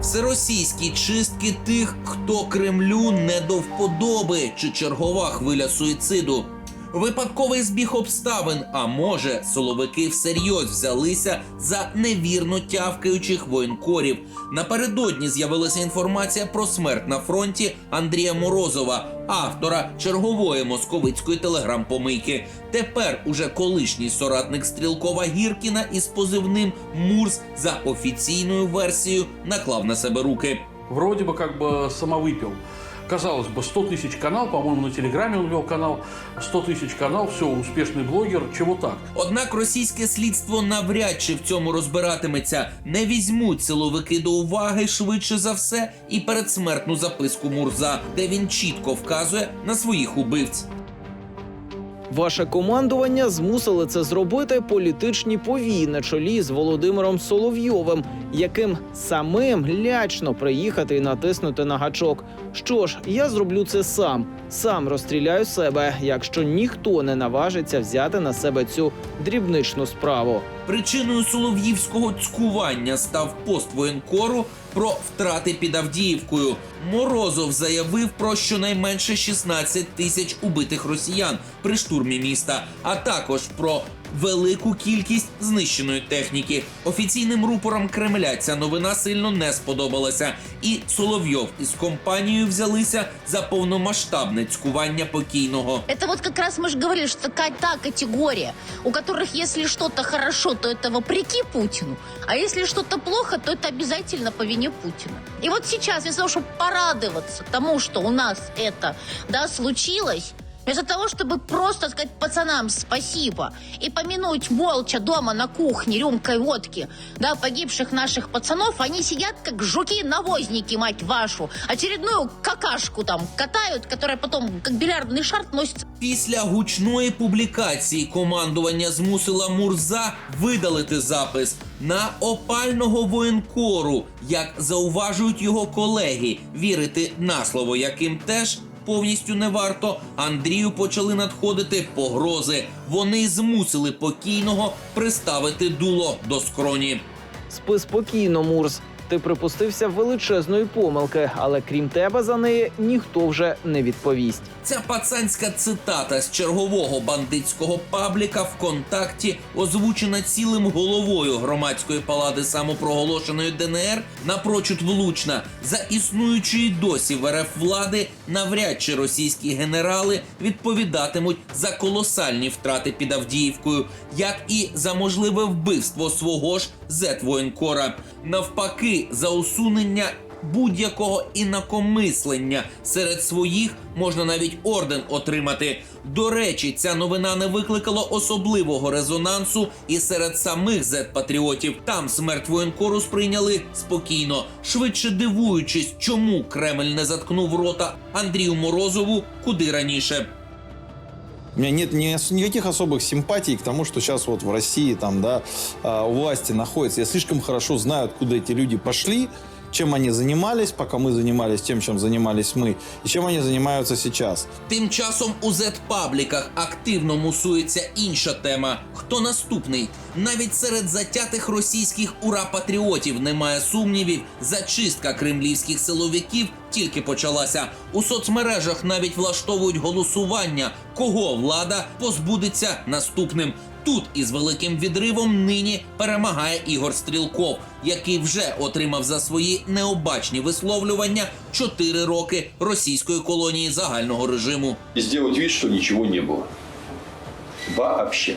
Всеросійські чистки тих, хто Кремлю не до вподоби, чи чергова хвиля суїциду Випадковий збіг обставин, а може, соловики всерйоз взялися за невірно тявкаючих воєнкорів. Напередодні з'явилася інформація про смерть на фронті Андрія Морозова, автора чергової московицької телеграм-помийки. Тепер уже колишній соратник Стрілкова Гіркіна із позивним Мурс за офіційною версією наклав на себе руки. Вроде бы как бы самовыпил. Казалось бы, 100 тысяч канал, по-моему, на Телеграме он вел канал, 100 тысяч канал, все, успешный блогер, чего так? Однак російське слідство навряд чи в цьому розбиратиметься. Не візьмуть силовики до уваги швидше за все і передсмертну записку Мурза, де він чітко вказує на своїх убивць. Ваше командування змусили це зробити політичні повії на чолі з Володимиром Соловйовим, яким самим лячно приїхати і натиснути на гачок. Що ж, я зроблю це сам. Сам розстріляю себе, якщо ніхто не наважиться взяти на себе цю дрібничну справу. Причиною солов'ївського цькування став пост воєнкору про втрати під Авдіївкою. Морозов заявив про щонайменше 16 тисяч убитих росіян при штурмі міста, а також про велику кількість знищеної техніки. Офіційним рупорам Кремля ця новина сильно не сподобалася, і Соловйов із компанією взялися за повномасштабне цькування покійного. Это вот как раз мы же говорили, что такая та категория, у которых если что-то хорошо, то это вопреки Путину, а если что-то плохо, то это обязательно по вине Путина. И вот сейчас, вместо того, чтобы порадоваться тому, что у нас это, да, случилось, Вместо того, чтобы просто сказать пацанам спасибо и помянуть молча дома на кухне рюмкой водки, да, погибших наших пацанов, они сидят как жуки-навозники, мать вашу, очередную какашку там катают, которая потом как бильярдный шар носится. Після гучної публікації командування змусила Мурза видалити запис на опального воєнкору, як зауважують його колеги, вірити на слово, яким теж повністю не варто. Андрію почали надходити погрози. Вони змусили покійного приставити дуло до скроні. Спи спокійно, Мурс. Ти припустився величезної помилки, але крім тебе за неї ніхто вже не відповість. Ця пацанська цитата з чергового бандитського пабліка ВКонтакті, озвучена цілим головою громадської палати самопроголошеної ДНР, напрочуд влучна. За існуючої досі в РФ влади навряд чи російські генерали відповідатимуть за колосальні втрати під Авдіївкою, як і за можливе вбивство свого ж зет-воєнкора. Навпаки, за усунення будь-якого інакомислення серед своїх можна навіть орден отримати. До речі, ця новина не викликала особливого резонансу і серед самих зет-патріотів. Там смерть воєнкору сприйняли спокійно, швидше дивуючись, чому Кремль не заткнув рота Андрію Морозову куди раніше. У меня нет ни никаких особых симпатий к тому, что сейчас вот в России там, да, у власти находится. Я слишком хорошо знаю, откуда эти люди пошли, чем они занимались, пока мы занимались тем, чем занимались мы, и чем они занимаются сейчас. Тим часом у зет-пабліках активно мусується інша тема. Хто наступний? Навіть серед затятих російських ура-патріотів немає сумнівів. Зачистка кремлівських силовиків тільки почалася. У соцмережах навіть влаштовують голосування, кого влада позбудеться наступним. Тут із великим відривом нині перемагає Ігор Стрілков, який вже отримав за свої необачні висловлювання 4 роки російської колонії загального режиму. и сделать вид, що нічого не було. Вообще.